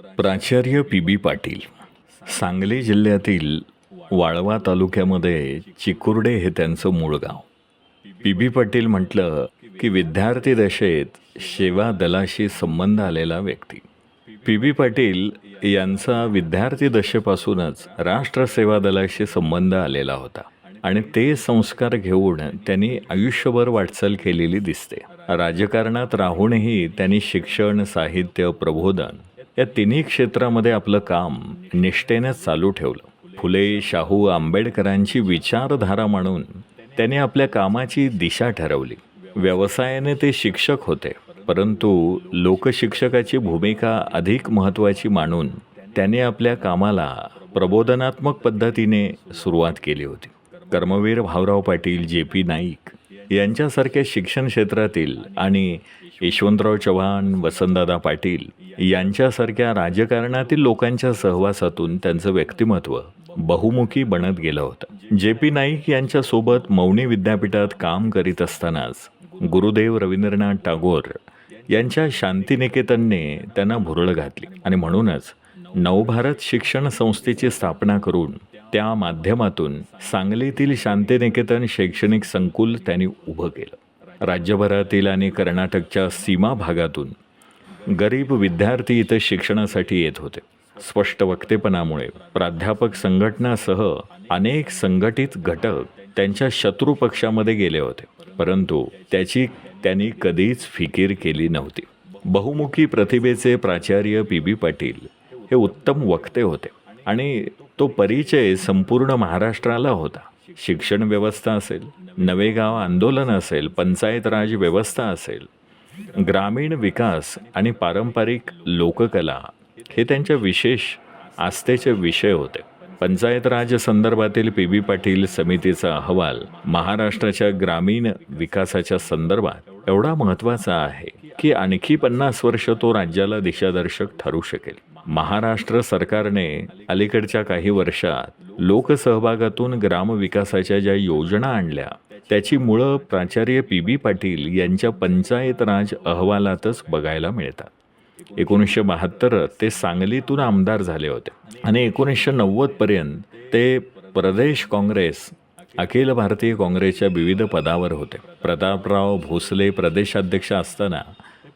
प्राचार्य पी बी पाटील. सांगली जिल्ह्यातील वाळवा तालुक्यामध्ये चिकुर्डे हे त्यांचं मूळ गाव. पी बी पाटील म्हटलं की विद्यार्थी दशेत सेवा दलाशी संबंध आलेला व्यक्ती. पी बी पाटील यांचा विद्यार्थी दशेपासूनच राष्ट्रसेवा दलाशी संबंध आलेला होता आणि ते संस्कार घेऊन त्यांनी आयुष्यभर वाटचाल केलेली दिसते. राजकारणात राहूनही त्यांनी शिक्षण साहित्य प्रबोधन या तिन्ही क्षेत्रामध्ये आपलं काम निष्ठेने चालू ठेवलं. फुले शाहू आंबेडकरांची विचारधारा मानून त्यांनी आपल्या कामाची दिशा ठरवली. व्यवसायाने ते शिक्षक होते परंतु लोकशिक्षकाची भूमिका अधिक महत्त्वाची मानून त्याने आपल्या कामाला प्रबोधनात्मक पद्धतीने सुरुवात केली होती. कर्मवीर भाऊराव पाटील जे पी नाईक यांच्यासारख्या शिक्षण क्षेत्रातील आणि यशवंतराव चव्हाण वसंतदादा पाटील यांच्यासारख्या राजकारणातील लोकांच्या सहवासातून त्यांचं व्यक्तिमत्व बहुमुखी बनत गेलं होतं. जे पी नाईक यांच्यासोबत मौनी विद्यापीठात काम करीत असतानाच गुरुदेव रवींद्रनाथ टागोर यांच्या शांतिनिकेतनने त्यांना भुरळ घातली आणि म्हणूनच नवभारत शिक्षण संस्थेची स्थापना करून त्या माध्यमातून सांगलीतील शांतिनिकेतन शैक्षणिक संकुल त्यांनी उभं केलं. राज्यभरातील आणि कर्नाटकच्या सीमा भागातून गरीब विद्यार्थी इथं शिक्षणासाठी येत होते. स्पष्ट वक्तेपणामुळे प्राध्यापक संघटनासह अनेक संघटित घटक त्यांच्या शत्रू पक्षामध्ये गेले होते. परंतु त्याची त्यांनी कधीच फिकीर केली नव्हती. बहुमुखी प्रतिभेचे प्राचार्य पी बी पाटील हे उत्तम वक्ते होते. आणि तो परिचय संपूर्ण महाराष्ट्राला होता. शिक्षण व्यवस्था असेल नवेगाव आंदोलन असेल पंचायत राज व्यवस्था असेल ग्रामीण विकास आणि पारंपरिक लोककला हे त्यांच्या विशेष आस्थेचे विषय होते. पंचायत राज संदर्भातील पी बी पाटील समितीचा अहवाल महाराष्ट्राच्या ग्रामीण विकासाच्या संदर्भात एवढा महत्त्वाचा आहे की आणखी पन्नास वर्ष तो राज्याला दिशादर्शक ठरू शकेल. महाराष्ट्र सरकारने अलीकडच्या काही वर्षात लोकसहभागातून ग्रामविकासाच्या ज्या योजना आणल्या त्याची मुळं प्राचार्य पी बी पाटील यांच्या पंचायत राज अहवालातच बघायला मिळतात. एकोणीसशे बहात्तर ते सांगलीतून आमदार झाले होते आणि एकोणीसशे नव्वदपर्यंत ते प्रदेश काँग्रेस अखिल भारतीय काँग्रेसच्या विविध पदावर होते. प्रतापराव भोसले प्रदेशाध्यक्ष असताना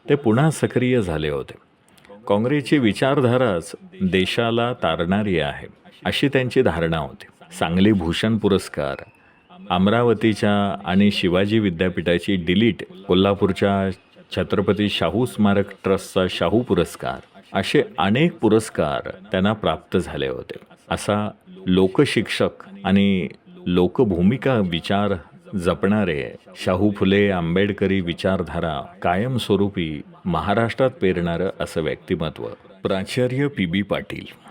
ते पुन्हा सक्रिय झाले होते. काँग्रेसची विचारधाराच देशाला तारणारी आहे अशी त्यांची धारणा होती. सांगली भूषण पुरस्कार अमरावतीच्या आणि शिवाजी विद्यापीठाची डिलीट कोल्हापूरच्या छत्रपती शाहू स्मारक ट्रस्टचा शाहू पुरस्कार असे अनेक पुरस्कार त्यांना प्राप्त झाले होते. असा लोकशिक्षक आणि लोकभूमिका विचार जपणारे शाहू फुले आंबेडकरी विचारधारा कायमस्वरूपी महाराष्ट्रात पेरणारं असं व्यक्तिमत्व. प्राचार्य पी बी पाटील.